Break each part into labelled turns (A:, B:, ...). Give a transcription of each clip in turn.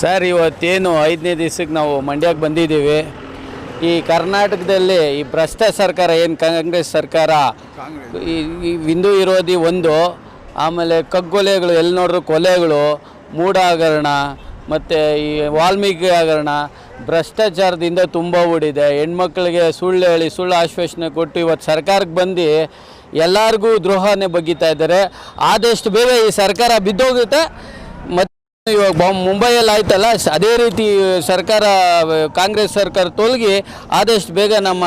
A: Sir ಇವತ್ತೇನು ಐದನೇ ದಿವಸಕ್ಕೆ ನಾವು ಮಂಡ್ಯಕ್ಕೆ ಬಂದಿದ್ದೀವಿ. ಈ ಕರ್ನಾಟಕದಲ್ಲಿ ಈ ಭ್ರಷ್ಟ ಸರ್ಕಾರ, ಏನು ಕಾಂಗ್ರೆಸ್ ಸರ್ಕಾರ, ಈ ಹಿಂದೂ ವಿರೋಧಿ ಒಂದು, ಆಮೇಲೆ ಕಗ್ಗೊಲೆಗಳು ಎಲ್ಲಿ ನೋಡಿದ್ರು ಕೊಲೆಗಳು, ಮೂಡಾಗರಣ ಹಗರಣ ಮತ್ತು ಈ ವಾಲ್ಮೀಕಿ ಹಗರಣ, ಭ್ರಷ್ಟಾಚಾರದಿಂದ ತುಂಬ ಓಡಿದೆ ಹೆಣ್ಮಕ್ಳಿಗೆ ಸುಳ್ಳು ಹೇಳಿ, ಸುಳ್ಳು ಆಶ್ವಾಸನೆ ಕೊಟ್ಟು ಇವತ್ತು ಸರ್ಕಾರಕ್ಕೆ ಬಂದು ಎಲ್ಲರಿಗೂ ದ್ರೋಹನೇ ಬಗ್ಗಿತಾ ಇದ್ದಾರೆ. ಆದಷ್ಟು ಬೇಗ ಈ ಸರ್ಕಾರ ಬಿದ್ದೋಗುತ್ತೆ. ಮತ್ತು ಇವಾಗ ಮುಂಬೈಯಲ್ಲಿ ಆಯ್ತಲ್ಲ ಅದೇ ರೀತಿ ಸರ್ಕಾರ, ಕಾಂಗ್ರೆಸ್ ಸರ್ಕಾರ ತೊಲಗಿ ಆದಷ್ಟು ಬೇಗ ನಮ್ಮ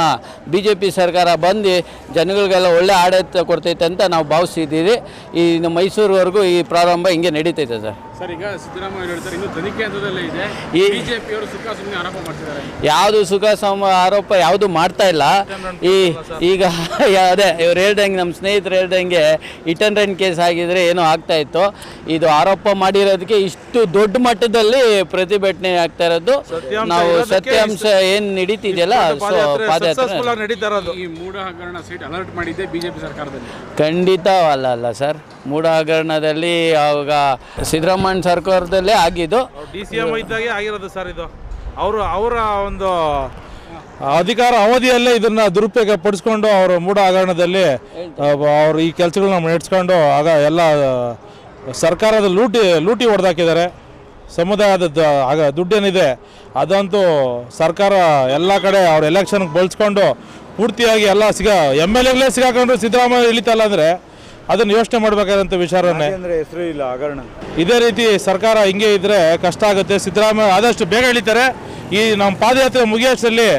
A: ಬಿ ಜೆ ಪಿ ಸರ್ಕಾರ ಬಂದು ಜನಗಳಿಗೆಲ್ಲ ಒಳ್ಳೆ ಆಡಳಿತ ಕೊಡ್ತೈತೆ ಅಂತ ನಾವು ಭಾವಿಸಿದ್ದೀವಿ. ಈ ಮೈಸೂರುವರೆಗೂ ಈ ಪ್ರಾರಂಭ ಹಿಂಗೆ ನಡೀತೈತೆ ಸರ್.
B: ಸರ್ ಈಗ ಸಿದ್ದರಾಮಯ್ಯ ಹೇಳ್ತಾರೆ ಇನ್ನು ತನಿಖೆ ಹಂತದಲ್ಲೇ ಇದೆ.
A: ಈ-
B: ಬಿಜೆಪಿಯವರು ಸುಖ ಸುಮ್ಮನೆ ಆರೋಪ ಮಾಡ್ತಿದ್ದಾರೆ.
A: ಯಾವುದು ಸುಖ ಸಮ ಆರೋಪ ಯಾವುದು ಮಾಡ್ತಾ ಇಲ್ಲ. ಈ ಈಗ ಅದೇ ಇವ್ರು ಹೇಳ್ದಂಗೆ ನಮ್ಮ ಸ್ನೇಹಿತರು ಹೇಳ್ದಂಗೆ ಇಟ್ ಅಂಡ್ ರನ್ ಕೇಸ್ ಆಗಿದ್ರೆ ಏನೋ ಆಗ್ತಾ ಇತ್ತು. ಇದು ಆರೋಪ ಮಾಡಿರೋದಕ್ಕೆ ಇಷ್ಟು ದೊಡ್ಡ ಮಟ್ಟದಲ್ಲಿ ಪ್ರತಿಭಟನೆ ಆಗ್ತಾ ಇರೋದು. ನಾವು ಸತ್ಯಾಂಶ ಏನು ನಡೀತಿದೆಯಲ್ಲ ಸೊ ಪಾದಯಾತ್ರೆ
C: ನಡೀತಾ ಇರೋದು.
B: ಈ ಮೂಢ ಹಗರಣ ಸೈಟ್ ಅಲರ್ಟ್ ಮಾಡಿದ್ದೆ ಬಿಜೆಪಿ ಸರ್ಕಾರದಲ್ಲಿ.
A: ಖಂಡಿತ ಅಲ್ಲ ಅಲ್ಲ ಸರ್. ಮೂಢ ಹಗರಣದಲ್ಲಿ ಆವಾಗ ಸಿದ್ದರಾಮಯ್ಯ ಸರ್ಕಾರದಲ್ಲೇ ಆಗಿದ್ದು.
C: ಡಿ ಸಿ ಎಂ ಇದ್ದಾಗೆ ಆಗಿರೋದು ಸರ್ ಇದು. ಅವರು ಅವರ ಒಂದು ಅಧಿಕಾರ ಅವಧಿಯಲ್ಲೇ ಇದನ್ನ ದುರುಪಯೋಗ ಪಡಿಸ್ಕೊಂಡು ಅವರು ಮೂಢ ಹಗರಣದಲ್ಲಿ ಅವರು ಈ ಕೆಲಸಗಳನ್ನ ನಡೆಸ್ಕೊಂಡು ಆಗ ಎಲ್ಲ ಸರ್ಕಾರದ ಲೂಟಿ ಲೂಟಿ ಹೊಡೆದಾಕಿದ್ದಾರೆ. ಸಮುದಾಯದ ಆಗ ದುಡ್ಡೇನಿದೆ ಅದಂತೂ ಸರ್ಕಾರ ಎಲ್ಲ ಕಡೆ ಅವ್ರ ಎಲೆಕ್ಷನ್ಗೆ ಬಳಸ್ಕೊಂಡು ಪೂರ್ತಿಯಾಗಿ ಎಲ್ಲ ಸಿಗ ಎಂ ಎಲ್ ಎಗಳೇ ಸಿಗಾಕೊಂಡ್ರು ಸಿದ್ದರಾಮಯ್ಯ ಇಳಿತಲ್ಲ ಅಂದರೆ ಅದನ್ನು ಯೋಚನೆ ಮಾಡಬೇಕಾದಂತ ವಿಚಾರನೇ.
D: ಅಂದ್ರೆ ಹೆಸರು ಇಲ್ಲ ಹಗರಣ
C: ಇದೇ ರೀತಿ ಸರ್ಕಾರ ಹಿಂಗೆ ಇದ್ರೆ ಕಷ್ಟ ಆಗುತ್ತೆ. ಸಿದ್ದರಾಮಯ್ಯ ಆದಷ್ಟು ಬೇಗ ಇಳಿತಾರೆ ಈ ನಮ್ಮ ಪಾದಯಾತ್ರೆ ಮುಗಿಯೋಷ್ಟರಲ್ಲಿ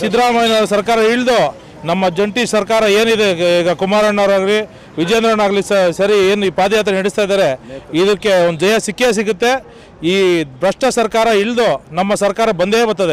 C: ಸಿದ್ದರಾಮಯ್ಯ ಸರ್ಕಾರ ಇಳಿದು ನಮ್ಮ ಜಂಟಿ ಸರ್ಕಾರ ಏನಿದೆ ಈಗ- ಕುಮಾರಣ್ಣವರಾಗಲಿ ವಿಜೇಂದ್ರನಾಗಲಿ ಸರಿ ಏನು ಈ ಪಾದಯಾತ್ರೆ ನಡೆಸ್ತಾ ಇದ್ದಾರೆ. ಇದಕ್ಕೆ ಒಂದು ಜಯ ಸಿಕ್ಕೇ ಸಿಗುತ್ತೆ. ಈ ಭ್ರಷ್ಟ ಸರ್ಕಾರ ಇಳಿದು ನಮ್ಮ ಸರ್ಕಾರ ಬಂದೇ ಬರ್ತದೆ.